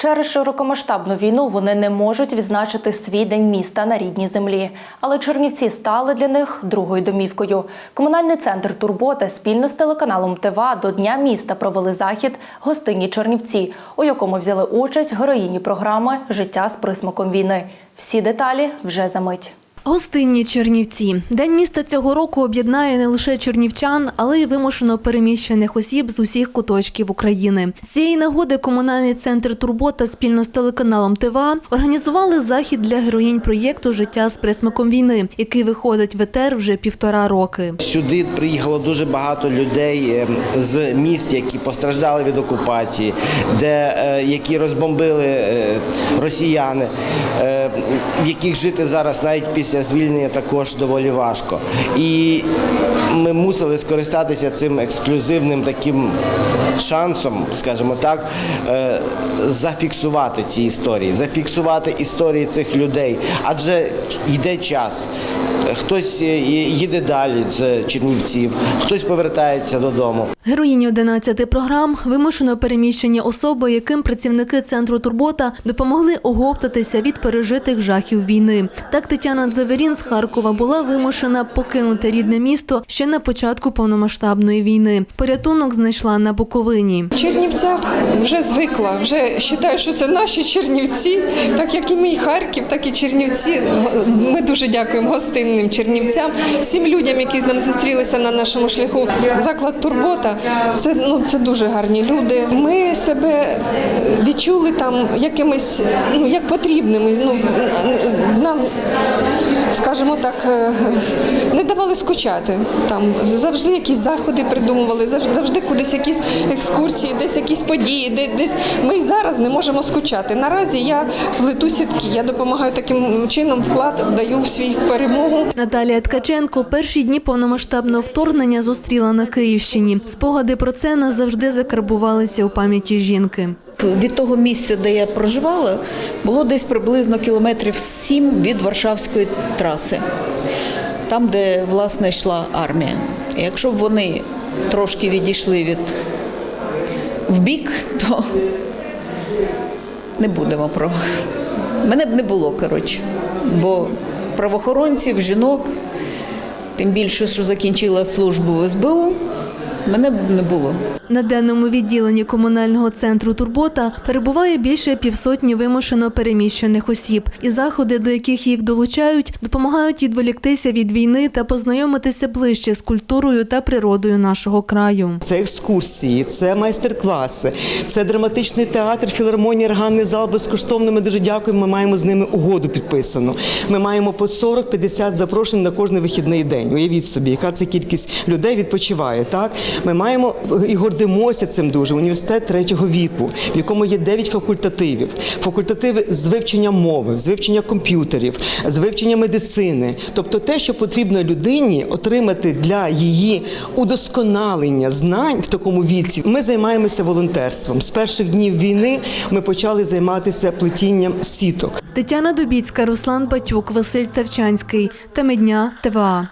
Через широкомасштабну війну вони не можуть відзначити свій день міста на рідній землі. Але Чернівці стали для них другою домівкою. Комунальний центр Турбота спільно з телеканалом ТВА до Дня міста провели захід Гостинні Чернівці, у якому взяли участь героїні програми Життя з присмаком війни. Всі деталі вже за мить. Гостинні Чернівці. День міста цього року об'єднає не лише чернівчан, але й вимушено переміщених осіб з усіх куточків України. З цієї нагоди комунальний центр Турбота спільно з телеканалом ТВА організували захід для героїнь проєкту Життя з присмаком війни, який виходить в етер вже півтора роки. Сюди приїхало дуже багато людей е, з міст, які постраждали від окупації, де е, які розбомбили е, росіяни, в яких жити зараз навіть після звільнення також доволі важко. І ми мусили скористатися цим ексклюзивним таким шансом, скажімо так, е, зафіксувати ці історії, зафіксувати історії цих людей, адже йде час. Хтось е, їде далі з Чернівців, хтось повертається додому. Героїні 11 програм вимушено переміщені особи, яким працівники центру Турбота допомогли оговтатися від пережитих жахів війни. Так Тетяна Дзаверін з Харкова була вимушена покинути рідне місто ще на початку повномасштабної війни. Порятунок знайшла на Буковині. В Чернівцях вже звикла, вже вважаю, що це наші Чернівці, так як і мій Харків, так і Чернівці. Ми дуже дякуємо гостинним Чернівцям, всім людям, які з нами зустрілися на нашому шляху. Заклад Турбота це ну це дуже гарні люди. Ми себе відчули там якимись ну як потрібними. Ну нам, скажімо так, е, не давали скучати. Там завжди якісь заходи придумували, завжди, кудись якісь екскурсії, десь якісь події, де десь ми зараз не можемо скучати. Наразі я плету сітки, я допомагаю таким чином вклад даю в свій перемогу. Наталія Ткаченко перші дні повномасштабного вторгнення зустріла на Київщині. Спогади про це назавжди закарбувалися у пам'яті жінки. Від того місця, де я проживала, було десь приблизно кілометрів сім від Варшавської траси, там, де власне йшла армія. І якщо б вони трошки відійшли від вбік, то не будемо про мене б не було, коротше. Бо правоохоронців, жінок, тим більше, що закінчила службу в СБУ, мене б не було. На денному відділенні комунального центру Турбота перебуває більше півсотні вимушено переміщених осіб, і заходи, до яких їх долучають, допомагають відволіктися від війни та познайомитися ближче з культурою та природою нашого краю. Це екскурсії, це майстер-класи, це драматичний театр, філармонія, органний зал безкоштовно. Ми дуже дякуємо. Ми маємо з ними угоду підписану. Ми маємо по 40-50 запрошень на кожний вихідний день. Уявіть собі, яка це кількість людей відпочиває. Так ми маємо і гордимося цим дуже. Університет третього віку, в якому є 9 факультативів. Факультативи з вивчення мови, з вивчення комп'ютерів, з вивчення медицини. Тобто те, що потрібно людині отримати для її удосконалення знань в такому віці. Ми займаємося волонтерством. З перших днів війни ми почали займатися плетінням сіток. Тетяна Добіцька, Руслан Батюк, Василь Ставчанський. Теми дня ТВА.